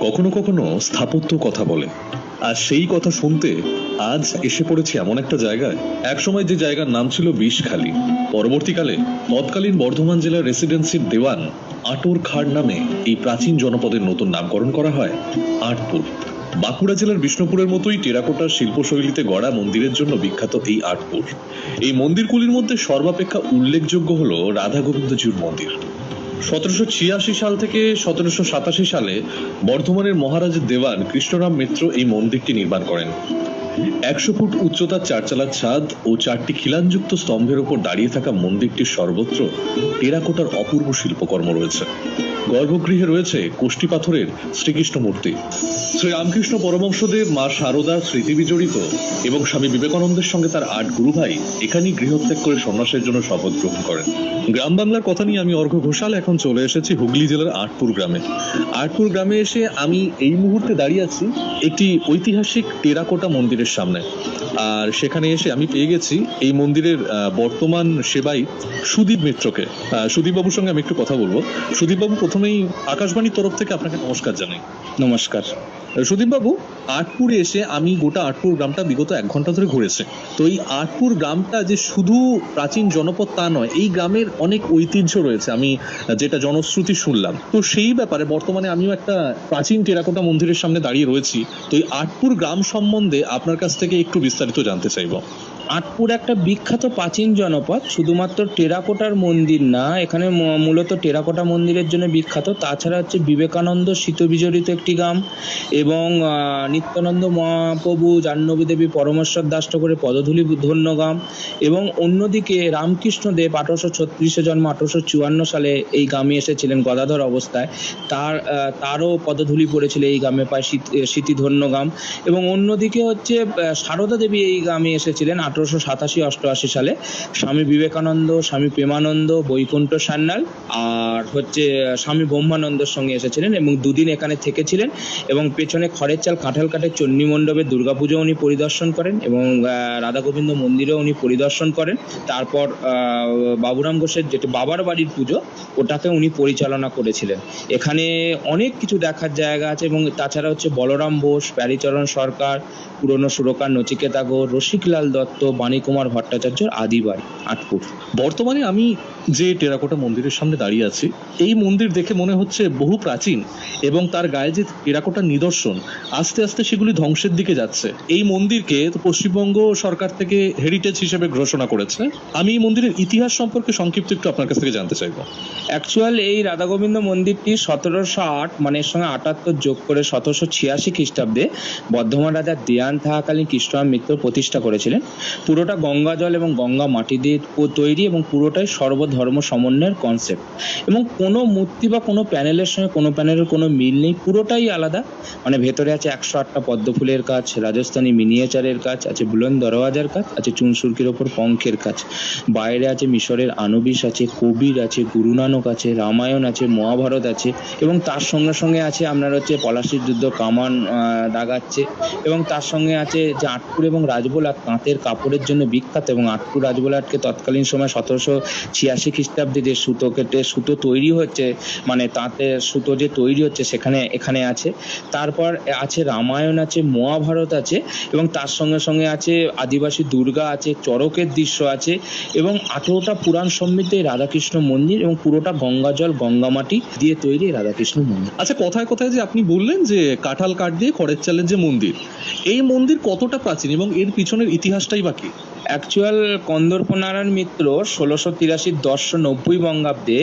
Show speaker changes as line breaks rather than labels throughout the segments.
কখনো কখনো স্থাপত্য কথা বলে আর সেই কথা শুনতে আজ এসে পড়েছি এমন একটা জায়গায়। একসময় যে জায়গার নাম ছিল বিষখালী। পরবর্তীকালে তৎকালীন বর্ধমান জেলার রেসিডেন্সির দেওয়ান আটোর খাড় নামে এই প্রাচীন জনপদের নতুন নামকরণ করা হয় আটপুর। বাঁকুড়া জেলার বিষ্ণুপুরের মতোই টেরাকোটার শিল্পশৈলীতে গড়া মন্দিরের জন্য বিখ্যাত এই আটপুর এই মন্দিরগুলির মধ্যে সর্বাপেক্ষা উল্লেখযোগ্য হল রাধা গোবিন্দজিউর মন্দির। সতেরোশো ছিয়াশি সাল থেকে সতেরোশো সাতাশি সালে বর্ধমানের মহারাজ দেওয়ান কৃষ্ণরাম মিত্র এই মন্দিরটি নির্মাণ করেন। একশো ফুট উচ্চতার চারচালার ছাদ ও চারটি খিলানযুক্ত স্তম্ভের ওপর দাঁড়িয়ে থাকা মন্দিরটির সর্বত্র টেরাকোটার অপূর্ব শিল্পকর্ম রয়েছে। গর্ভগৃহে রয়েছে কোষ্টি পাথরের শ্রীকৃষ্ণ মূর্তি। শ্রী রামকৃষ্ণ পরমংশদেব মা শারদার স্মৃতি বিজড়িত এবং স্বামী বিবেকানন্দের সঙ্গে তার আট গুরু ভাই এখানেই গৃহত্যাগ করে সন্ন্যাসের জন্য শপথ গ্রহণ করেন। গ্রাম বাংলার কথা নিয়ে আমি অর্ঘ্য ঘোষাল এখন চলে এসেছি হুগলি জেলার আটপুর গ্রামে। আটপুর গ্রামে এসে আমি এই মুহূর্তে দাঁড়িয়ে আছি একটি ঐতিহাসিক টেরাকোটা মন্দিরের সামনে। আর সেখানে এসে আমি পেয়ে গেছি এই মন্দিরের বর্তমান সেবাই সুদীপ মিত্রকে। সুদীপবাবুর সঙ্গে আমি একটু কথা বলব। সুদীপবাবু প্রথমেই আকাশবাণীর তরফ থেকে আপনাকে নমস্কার জানাই।
নমস্কার।
সুদীপবাবু আটপুরে এসে আমি গোটা আটপুর গ্রামটা বিগত এক ঘণ্টা ধরে ঘুরেছে। তো এই আটপুর গ্রামটা যে শুধু প্রাচীন জনপদ তা নয় এই গ্রামের অনেক ঐতিহ্য রয়েছে আমি যেটা জনশ্রুতি শুনলাম। তো সেই ব্যাপারে বর্তমানে আমিও একটা প্রাচীন টেরাকোটা মন্দিরের সামনে দাঁড়িয়ে রয়েছি। তো এই আটপুর গ্রাম সম্বন্ধে আপনার কাছ থেকে একটু বিস্তারিত জানতে চাইব।
আটপুর একটা বিখ্যাত প্রাচীন জনপদ, শুধুমাত্র টেরাকোটার মন্দির না, এখানে মূলত টেরাকোটা মন্দিরের জন্য বিখ্যাত। তাছাড়া হচ্ছে বিবেকানন্দ শীতবিজড়িত একটি গ্রাম এবং নিত্যানন্দ মহাপ্রভু জাহ্নবী দেবী পরমেশ্বর দাস ঠাকুরের পদধূলি ধন্য গ্রাম এবং অন্যদিকে রামকৃষ্ণ দেব আঠারোশো ছত্রিশে জন্ম আঠারোশো চুয়ান্ন সালে এই গ্রামে এসেছিলেন গদাধর অবস্থায়। তার তারও পদধূলি পড়েছিল এই গ্রামে প্রায় স্মৃতিধন্য গ্রাম এবং অন্যদিকে হচ্ছে সারদা দেবী এই গ্রামে এসেছিলেন আঠারোশো সাতাশি অষ্টআশি সালে স্বামী বিবেকানন্দ, স্বামী প্রেমানন্দ, বৈকুণ্ঠ সান্যাল আর হচ্ছে স্বামী ব্রহ্মানন্দের সঙ্গে এসেছিলেন এবং দুদিন এখানে থেকেছিলেন এবং পেছনে খড়ের চাল, কাঁঠাল কাঠের চণ্ডী মণ্ডপে দুর্গাপুজো উনি পরিদর্শন করেন এবং রাধা গোবিন্দ মন্দিরেও উনি পরিদর্শন করেন। তারপর বাবুরাম ঘোষের যেটা বাবার বাড়ির পুজো ওটাকে উনি পরিচালনা করেছিলেন। এখানে অনেক কিছু দেখার জায়গা আছে এবং তাছাড়া হচ্ছে বলরাম বোস, প্যারিচরণ সরকার, পুরনো সুরকার নচিকেতা রসিকলাল দত্ত বাণীকুমার ভট্টাচার্যর আদি বাড়ি আটপুর।
বর্তমানে আমি যে টেরাকোটা মন্দিরের সামনে দাঁড়িয়ে আছি, এই মন্দির দেখে মনে হচ্ছে বহু প্রাচীন এবং তার গায়ে যে টেরাকোটার নিদর্শন, আস্তে আস্তে সেগুলি ধ্বংসের দিকে যাচ্ছে। এই মন্দিরকে পশ্চিমবঙ্গ সরকার থেকে হেরিটেজ হিসেবে ঘোষণা করেছে। আমি এই মন্দিরের ইতিহাস সম্পর্কে সংক্ষিপ্ত একটু আপনার কাছ থেকে জানতে চাইব।
অ্যাকচুয়াল এই রাধা গোবিন্দ মন্দিরটি সতেরোশো আট মানে এর সঙ্গে আটাত্তর যোগ করে সতেরোশো ছিয়াশি খ্রিস্টাব্দে বর্ধমান রাজা দেয়ান থাকাকালীন কৃষ্ণরাম মিত্র প্রতিষ্ঠা করেছিলেন। পুরোটা গঙ্গা জল এবং গঙ্গা মাটি দিয়ে তৈরি এবং পুরোটাই সর্বধর্ম সমন্বয়ের কনসেপ্ট এবং কোনো মূর্তি বা কোনো প্যানেলের সঙ্গে কোনো প্যানেলের কোনো মিল নেই, পুরোটাই আলাদা। মানে ভেতরে আছে একশো আটটা পদ্ম ফুলের কাজ, রাজস্থানী মিনিয়েচারের কাজ, আছে বুলন দরওয়াজার কাজ, আছে চুনসুরকির ওপর পঙ্খের কাজ। বাইরে আছে মিশরের আনবিস আছে, কবির আছে, গুরু নানক আছে, রামায়ণ আছে, মহাভারত আছে। এবং তার সঙ্গে সঙ্গে আছে আপনার হচ্ছে পলাশির যুদ্ধ, কামান দাগাচ্ছে এবং তার সঙ্গে আছে যে আটপুর এবং রাজবোলাট তাঁতের কাপড়ের জন্য বিখ্যাত এবং আটপুর রাজবোলাটকে তৎকালীন সময় সতেরোশো ছিয়াশি খ্রিস্টাব্দে যে সুতো কেটে সুতো তৈরি হচ্ছে মানে তাঁতের সুতো যে তৈরি হচ্ছে সেখানে, এখানে আছে। তারপর আছে রামায়ণ, আছে মহাভারত আছে এবং তার সঙ্গে সঙ্গে আছে আদিবাসী দুর্গা আছে চরকের দৃশ্য আছে এবং আঠেরোটা পুরাণ সমৃদ্ধ রাধাকৃষ্ণ মন্দির এবং পুরোটা গঙ্গা জল গঙ্গা মাটি দিয়ে তৈরি রাধাকৃষ্ণ মন্দির।
আচ্ছা কথায় কথায় যে আপনি বললেন যে কাঁঠাল কাঠ দিয়ে খড়ের চালের যে মন্দির, এই মন্দির কতটা প্রাচীন এবং এর পিছনের ইতিহাসটাই aquí.
অ্যাকচুয়াল কন্দর্পনারায়ণ মিত্র ষোলোশো তিরাশির দশশো নব্বই বঙ্গাব্দে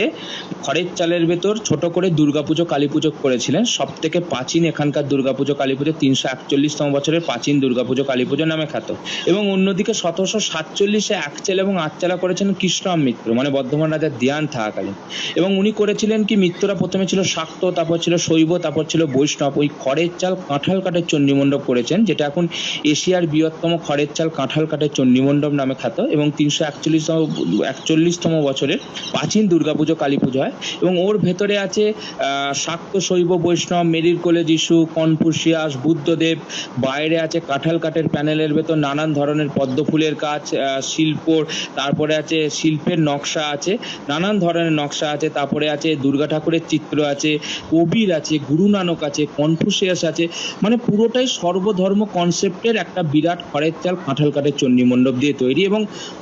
খড়ের চালের ভেতর ছোট করে দুর্গাপুজো কালী পুজো করেছিলেন। সব থেকে প্রাচীন এখানকার দুর্গাপুজো কালী পুজো তিনশো একচল্লিশতম বছরের প্রাচীন দুর্গাপুজো কালী পুজো নামে খ্যাত। এবং অন্যদিকে সতেরোশো সাতচল্লিশে একচেলা এবং আটচালা করেছেন কৃষ্ণরাম মিত্র মানে বর্ধমান রাজার দেয়ান থাকাকালীন। এবং উনি করেছিলেন কি, মিত্ররা প্রথমে ছিল শাক্ত, তারপর ছিল শৈব, তারপর ছিল বৈষ্ণব। ওই খড়ের চাল কাঁঠাল কাঠের চণ্ডীমণ্ডপ করেছেন, যেটা এখন এশিয়ার বৃহত্তম খড়ের চাল কাঁঠাল কাঠের চণ্ডীমণ্ডপ চণ্ডীমণ্ডপ নামে খ্যাত এবং তিনশো একচল্লিশতম একচল্লিশতম বছরের প্রাচীন দুর্গাপুজো কালী পুজো হয় এবং ওর ভেতরে আছে শাক্ত শৈব বৈষ্ণব মেরির কোলে যিশু কনফুসিয়াস বুদ্ধদেব বাইরে আছে কাঁঠাল কাঠের প্যানেলের ভেতর নানান ধরনের পদ্ম ফুলের কাজ আহ, শিল্প তারপরে আছে শিল্পের নকশা আছে নানান ধরনের নকশা আছে তারপরে আছে দুর্গা ঠাকুরের চিত্র আছে কবির আছে গুরু নানক আছে কনফুসিয়াস আছে মানে পুরোটাই সর্বধর্ম কনসেপ্টের একটা বিরাট খড়ের চাল কাঁঠাল কাঠের চণ্ডী মণ্ডপ দিয়ে তৈরি এবং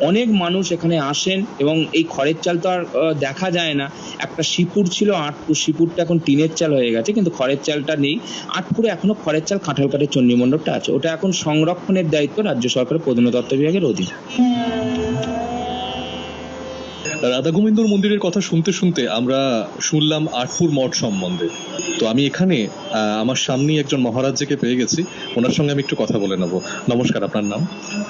অনেক মানুষ এখানে আসেন এবং এই খড়ের চাল তো আর দেখা যায় না। একটা শিপুর ছিল আটপুর শিপুরটা এখন টিনের চাল হয়ে গেছে, কিন্তু খড়ের চালটা নেই। আটপুরে এখনও খড়ের চাল কাঁঠাল কাঠের চণ্ডী মণ্ডপটা আছে। ওটা এখন সংরক্ষণের দায়িত্ব রাজ্য সরকারের প্রত্নতত্ত্ব বিভাগের অধীন।
রাধা গোবিন্দর মন্দিরের কথা শুনতে শুনতে আমরা শুনলাম আটপুর মঠ সম্বন্ধে। তো আমি এখানে আমার সামনেই একজন মহারাজকে পেয়ে গেছি। ওনার সঙ্গে আমি একটু কথা বলে নেব। নমস্কার আপনার নাম?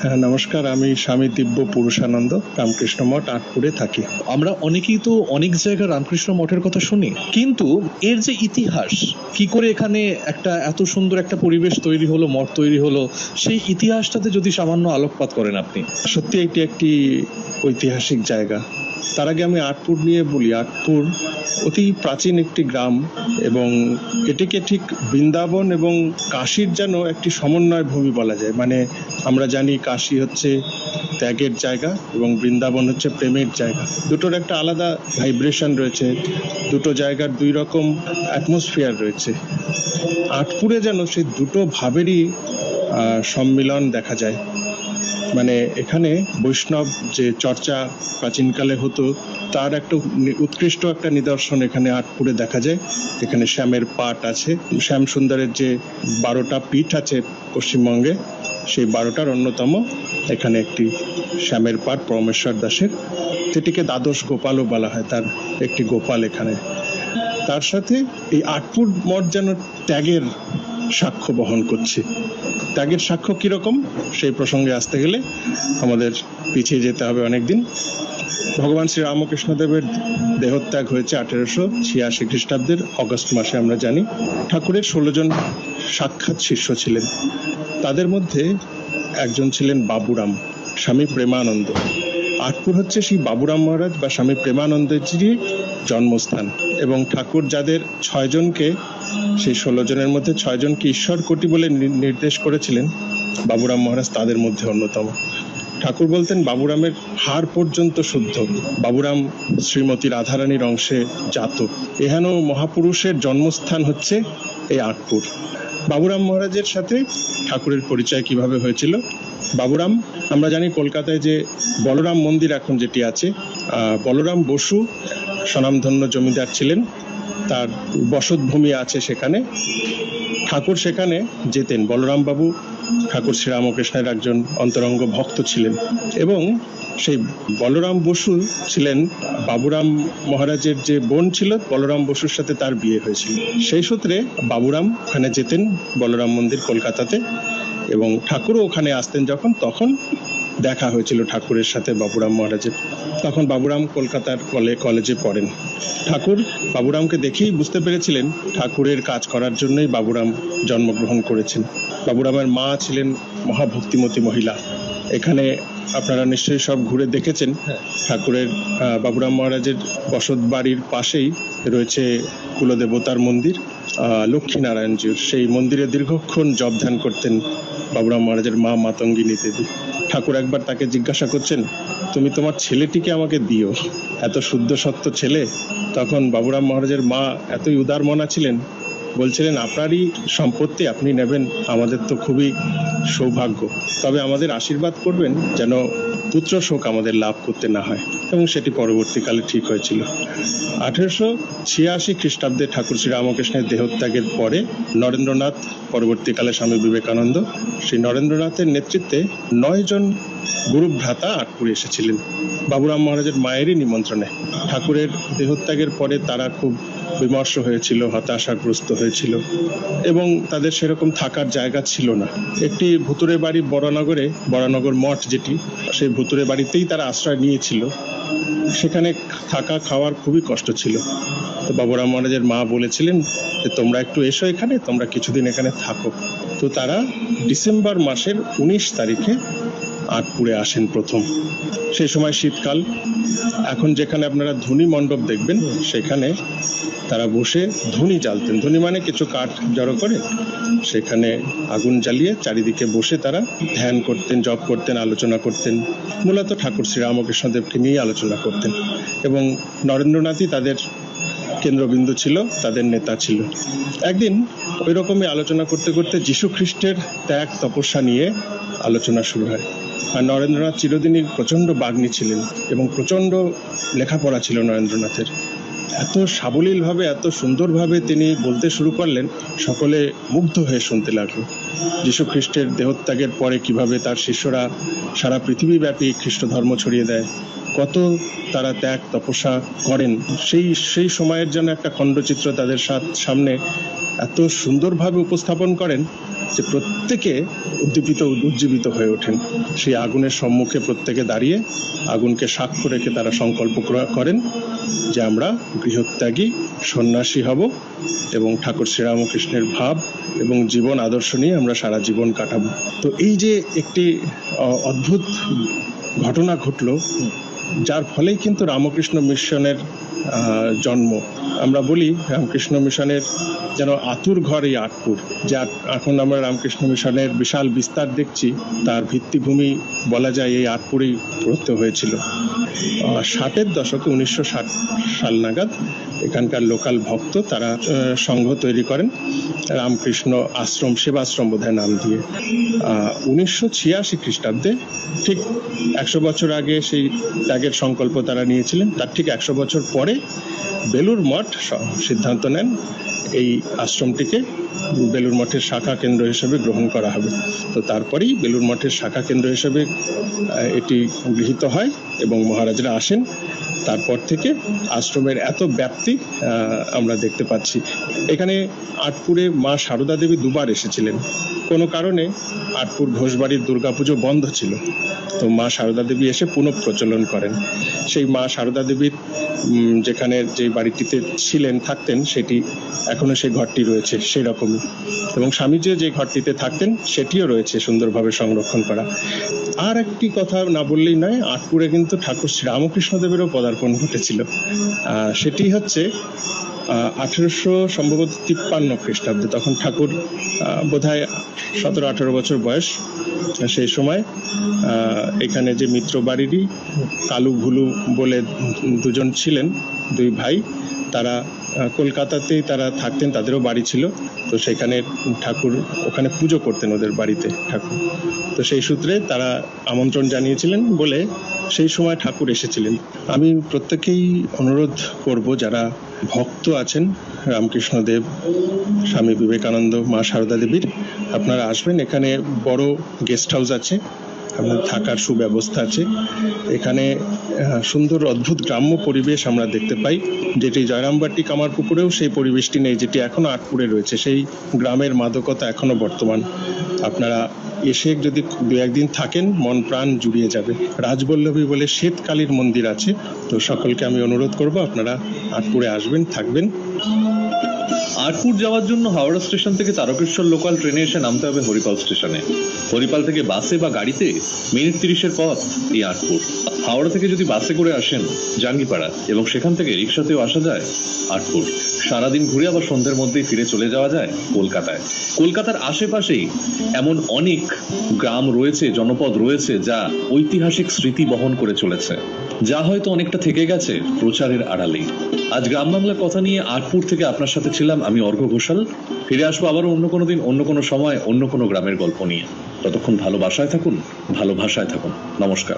হ্যাঁ নমস্কার। আমি স্বামী দিব্য পুরুষানন্দ রামকৃষ্ণ মঠ আটপুরে থাকি।
আমরা অনেকেই তো অনেক জায়গায় রামকৃষ্ণ মঠের কথা শুনি। কিন্তু এর যে ইতিহাস কি করে এখানে একটা এত সুন্দর একটা পরিবেশ তৈরি হলো মঠ তৈরি হলো সেই ইতিহাসটাতে যদি সামান্য আলোকপাত করেন আপনি।
সত্যি এটি একটি ঐতিহাসিক জায়গা। তার আগে আমি আটপুর নিয়ে বলি। আটপুর অতি প্রাচীন একটি গ্রাম এবং এটিকে ঠিক বৃন্দাবন এবং কাশীর যেন একটি সমন্বয় ভূমি বলা যায়। মানে আমরা জানি কাশী হচ্ছে ত্যাগের জায়গা এবং বৃন্দাবন হচ্ছে প্রেমের জায়গা। দুটোর একটা আলাদা ভাইব্রেশন রয়েছে। দুটো জায়গার দুই রকম অ্যাটমসফিয়ার রয়েছে। আটপুরে যেন সেই দুটো ভাবেরই সম্মিলন দেখা যায়। মানে এখানে বৈষ্ণব যে চর্চা প্রাচীনকালে হতো, তার একটা উৎকৃষ্ট একটা নিদর্শন এখানে আটপুরে দেখা যায়। এখানে শ্যামের পাট আছে। শ্যাম সুন্দরের যে বারোটা পীঠ আছে পশ্চিমবঙ্গে, সেই বারোটার অন্যতম এখানে একটি শ্যামের পাট পরমেশ্বর দাসের। সেটিকে দ্বাদশ গোপালও বলা হয়, তার একটি গোপাল এখানে। তার সাথে এই আটপুর মঠ যেন ত্যাগের সাক্ষ্য বহন করছি। ত্যাগের সাক্ষ্য কীরকম, সেই প্রসঙ্গে আসতে গেলে আমাদের পিছিয়ে যেতে হবে অনেকদিন। ভগবান শ্রী রামকৃষ্ণদেবের দেহত্যাগ হয়েছে আঠেরোশো ছিয়াশি খ্রিস্টাব্দের অগস্ট মাসে, আমরা জানি। ঠাকুরের ষোলো জন সাক্ষাৎ শিষ্য ছিলেন। তাদের মধ্যে একজন ছিলেন বাবুরাম, স্বামী প্রেমানন্দ। আটপুর হচ্ছে সেই বাবুরাম মহারাজ বা স্বামী প্রেমানন্দজিরই জন্মস্থান এবং ঠাকুর যাদের ছয়জনকে, সেই ষোলো জনের মধ্যে ছয়জনকে ঈশ্বর কোটি বলে নির্দেশ করেছিলেন, বাবুরাম মহারাজ তাদের মধ্যে অন্যতম। ঠাকুর বলতেন, বাবুরামের হার পর্যন্ত শুদ্ধ। বাবুরাম শ্রীমতী রাধারানীর অংশে জাত। এহেন মহাপুরুষের জন্মস্থান হচ্ছে এই আটপুর। বাবুরাম মহারাজের সাথে ঠাকুরের পরিচয় কীভাবে হয়েছিল? বাবুরাম, আমরা জানি কলকাতায় যে বলরাম মন্দির এখন যেটি আছে বলরাম বসু স্বনামধন্য জমিদার ছিলেন, তার বসতভূমি আছে সেখানে। ঠাকুর সেখানে যেতেন, বলরাম বাবু, ঠাকুর শ্রীরামকৃষ্ণের একজন অন্তরঙ্গ ভক্ত ছিলেন এবং সেই বলরাম বসু ছিলেন বাবুরাম মহারাজের যে বোন ছিল, বলরাম বসুর সাথে তার বিয়ে হয়েছিল। সেই সূত্রে বাবুরাম ওখানে যেতেন বলরাম মন্দির কলকাতাতে। এবং ঠাকুরও ওখানে আসতেন যখন, তখন দেখা হয়েছিল ঠাকুরের সাথে বাবুরাম মহারাজের। তখন বাবুরাম কলকাতার কলে, কলেজে পড়েন। ঠাকুর বাবুরামকে দেখেই বুঝতে পেরেছিলেন ঠাকুরের কাজ করার জন্যই বাবুরাম জন্মগ্রহণ করেছেন। বাবুরামের মা ছিলেন মহাভক্তিমতী মহিলা। এখানে আপনারা নিশ্চয়ই সব ঘুরে দেখেছেন। ঠাকুরের আহ, বাবুরাম মহারাজের বসত বাড়ির পাশেই রয়েছে কুলদেবতার মন্দির লক্ষ্মীনারায়ণজির। সেই মন্দিরে দীর্ঘক্ষণ জপ ধ্যান করতেন বাবুরাম মহারাজের মা মাতঙ্গিনী দেবী। ঠাকুর একবার তাকে জিজ্ঞাসা করছেন তুমি তোমার ছেলেটিকে আমাকে দিও? এত শুদ্ধ সত্য ছেলে? তখন বাবুরাম মহারাজের মা এতই উদার মনা ছিলেন বলছিলেন, আপনারই সম্পত্তি আপনি নেবেন, আমাদের তো খুবই সৌভাগ্য। তবে আমাদের আশীর্বাদ করবেন যেন পুত্র শোক আমাদের লাভ করতে না হয়। এবং সেটি পরবর্তীকালে ঠিক হয়েছিল। আঠেরোশো ছিয়াশি খ্রিস্টাব্দে ঠাকুর শ্রী রামকৃষ্ণের দেহত্যাগের পরে নরেন্দ্রনাথ, পরবর্তীকালে স্বামী বিবেকানন্দ, শ্রী নরেন্দ্রনাথের নেতৃত্বে নয় জন গুরু ভ্রাতা আটপুরে এসেছিলেন। বাবুরাম মহারাজের মায়েরই নিমন্ত্রণে। ঠাকুরের দেহত্যাগের পরে তারা খুব বিমর্ষ হয়েছিল, হতাশাগ্রস্ত হয়েছিল এবং তাদের সেরকম থাকার জায়গা ছিল না। একটি ভুতুরে বাড়ি বড়নগরে, বড়নগর মঠ যেটি, সেই ভুতুরে বাড়িতেই তারা আশ্রয় নিয়েছিল। সেখানে থাকা খাওয়ার খুবই কষ্ট ছিল। তো বাবুরাম মহারাজের মা বলেছিলেন যে, তোমরা একটু এসো এখানে, তোমরা কিছুদিন এখানে থাকো। তো তারা ডিসেম্বর মাসের উনিশ তারিখে আটপুরে আসেন প্রথম। সেই সময় শীতকাল। এখন যেখানে আপনারা ধনী মণ্ডপ দেখবেন, সেখানে তারা বসে ধুনি জ্বালতেন। ধুনি মানে কিছু কাঠ জড়ো করে, সেখানে আগুন জ্বালিয়ে চারিদিকে বসে তারা ধ্যান করতেন, জপ করতেন, আলোচনা করতেন। মূলত ঠাকুর শ্রীরামকৃষ্ণদেবকে নিয়ে আলোচনা করতেন এবং নরেন্দ্রনাথই তাদের কেন্দ্রবিন্দু ছিল, তাদের নেতা ছিল। একদিন ওই রকমই আলোচনা করতে করতে যীশু খ্রিস্টের ত্যাগ তপস্যা নিয়ে আলোচনা শুরু হয়। আর নরেন্দ্রনাথ চিরদিনই প্রচণ্ড বাগ্নী ছিলেন এবং প্রচণ্ড লেখাপড়া ছিল নরেন্দ্রনাথের। এত সাবলীলভাবে, এত সুন্দরভাবে তিনি বলতে শুরু করলেন, সকলে মুগ্ধ হয়ে শুনতে লাগল। যীশু খ্রিস্টের দেহত্যাগের পরে কীভাবে তার শিষ্যরা সারা পৃথিবীব্যাপী খ্রিস্ট ধর্ম ছড়িয়ে দেয়, কত তারা ত্যাগ, তপস্যা করেন, সেই সেই সময়ের যেন একটা খণ্ডচিত্র তাদের সামনে এত সুন্দরভাবে উপস্থাপন করেন যে প্রত্যেকে উদ্দীপিত, উজ্জীবিত হয়ে ওঠেন। সেই আগুনের সম্মুখে প্রত্যেকে দাঁড়িয়ে আগুনকে সাক্ষ্য রেখে তারা সংকল্প করা- করেন যে আমরা গৃহত্যাগী সন্ন্যাসী হব এবং ঠাকুর শ্রীরামকৃষ্ণের ভাব এবং জীবন আদর্শ নিয়ে আমরা সারা জীবন কাটাবো। তো এই যে একটি অদ্ভুত ঘটনা ঘটলো, যার ফলেই কিন্তু রামকৃষ্ণ মিশনের জন্ম। আমরা বলি রামকৃষ্ণ মিশনের যেন আতুর ঘর এই আটপুর। যা এখন আমরা রামকৃষ্ণ মিশনের বিশাল বিস্তার দেখছি, তার ভিত্তিভূমি বলা যায় এই আটপুরেই প্রত্য হয়েছিল। ষাটের দশকে উনিশশো ষাট সাল নাগাদ এখানকার লোকাল ভক্ত তারা সংঘ তৈরি করেন রামকৃষ্ণ আশ্রম, সেবাশ্রম বোধহয় নাম দিয়ে। উনিশশো ছিয়াশি খ্রিস্টাব্দে ঠিক একশো বছর আগে সেই ত্যাগের সংকল্প তারা নিয়েছিলেন। তার ঠিক একশো বছর পরে বেলুর মঠ সিদ্ধান্ত নেন এই আশ্রমটিকে। বেলুর মঠের শাখা কেন্দ্র হিসেবে গ্রহণ করা হবে। তো তারপরেই বেলুর মঠের শাখা কেন্দ্র হিসেবে এটি গৃহীত হয় এবং মহারাজরা আসেন। তারপর থেকে আশ্রমের এত ব্যাপ্তি আমরা দেখতে পাচ্ছি। এখানে আটপুরে মা সারদা দেবী দুবার এসেছিলেন। কোনো কারণে আটপুর ঘোষবাড়ির দুর্গাপুজো বন্ধ ছিল। তো মা সারদা দেবী এসে পুনঃপ্রচলন করেন। সেই মা সারদা দেবীর যেখানে যে বাড়িটিতে ছিলেন, থাকতেন, সেটি এখনও সেই ঘরটি রয়েছে, সেই রকমই। এবং স্বামীজিও যে ঘরটিতে থাকতেন, সেটিও রয়েছে সুন্দরভাবে সংরক্ষণ করা। আর একটি কথা না বললেই নয়, আটপুরে কিন্তু ঠাকুর শ্রীরামকৃষ্ণদেবেরও পদার্পণ ঘটেছিল। সেটি হচ্ছে আঠেরোশো সম্ভবত তিপ্পান্ন খ্রিস্টাব্দে, তখন ঠাকুর বোধ হয় সতেরো আঠেরো বছর বয়স, সেই সময় এখানে যে মিত্র বাড়িরই কালু ভুলু বলে দুজন ছিলেন, দুই ভাই তারা কলকাতাতেই তারা থাকতেন, তাদেরও বাড়ি ছিল। তো সেখানে ঠাকুর ওখানে পুজো করতেন ওদের বাড়িতে ঠাকুর। তো সেই সূত্রে তারা আমন্ত্রণ জানিয়েছিলেন বলে সেই সময় ঠাকুর এসেছিলেন। আমি প্রত্যেকেই অনুরোধ করব যারা ভক্ত আছেন, রামকৃষ্ণদেব, স্বামী বিবেকানন্দ, মা সারদা দেবীর, আপনারা আসবেন। এখানে বড় গেস্ট হাউস আছে। আপনার থাকার সুব্যবস্থা আছে। এখানে সুন্দর, অদ্ভুত গ্রাম্য পরিবেশ আমরা দেখতে পাই। যেটি জয়রামবাটি কামারপুকুরেও সেই পরিবেশটি নেই, যেটি এখনও আটপুরে রয়েছে। সেই গ্রামের মাদকতা এখনও বর্তমান। আপনারা এসে যদি দু একদিন থাকেন, মন প্রাণ জুড়িয়ে যাবে। রাজবল্লভী বলে শ্বেতকালীর মন্দির আছে। তো সকলকে আমি অনুরোধ করব, আপনারা আটপুরে আসবেন, থাকবেন।
আটপুর যাওয়ার জন্য হাওড়া স্টেশন থেকে তারকেশ্বর লোকাল ট্রেনে এসে নামতে হবে হরিপাল স্টেশনে। হরিপাল থেকে বাসে বা গাড়িতে মিনিট তিরিশের পথ এই আটপুর হাওড়া থেকে যদি বাসে করে আসেন জাঙ্গিপাড়া এবং সেখান থেকে রিক্সাতেও আসা যায় আটপুর সারাদিন ঘুরে আবার সন্ধ্যের মধ্যেই ফিরে চলে যাওয়া যায় কলকাতায়। কলকাতার আশেপাশেই এমন অনেক গ্রাম রয়েছে, জনপদ রয়েছে, যা ঐতিহাসিক স্মৃতি বহন করে চলেছে। যা হয়তো অনেকটা থেকে গেছে প্রচারের আড়ালেই আজ গ্রাম বাংলার কথা নিয়ে আটপুর থেকে আপনার সাথে ছিলাম আমি অর্ঘ ঘোষাল। ফিরে আসব আবারও অন্য কোনো দিন, অন্য কোনো সময়, অন্য কোনো গ্রামের গল্প নিয়ে। ততক্ষণ ভালোবাসায় থাকুন, ভালোভাষায় থাকুন। নমস্কার।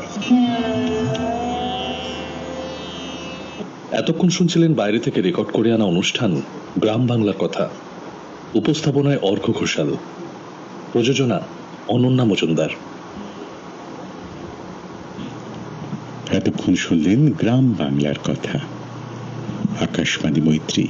এতক্ষণ শুনছিলেন বাইরে থেকে রেকর্ড করে আনা অনুষ্ঠান গ্রাম বাংলার কথা। উপস্থাপনায় অর্ঘ ঘোষাল। প্রযোজনা, অনন্যা মজুমদার।
এতক্ষণ শুনলেন গ্রাম বাংলার কথা। আকাশবাণী মৈত্রী।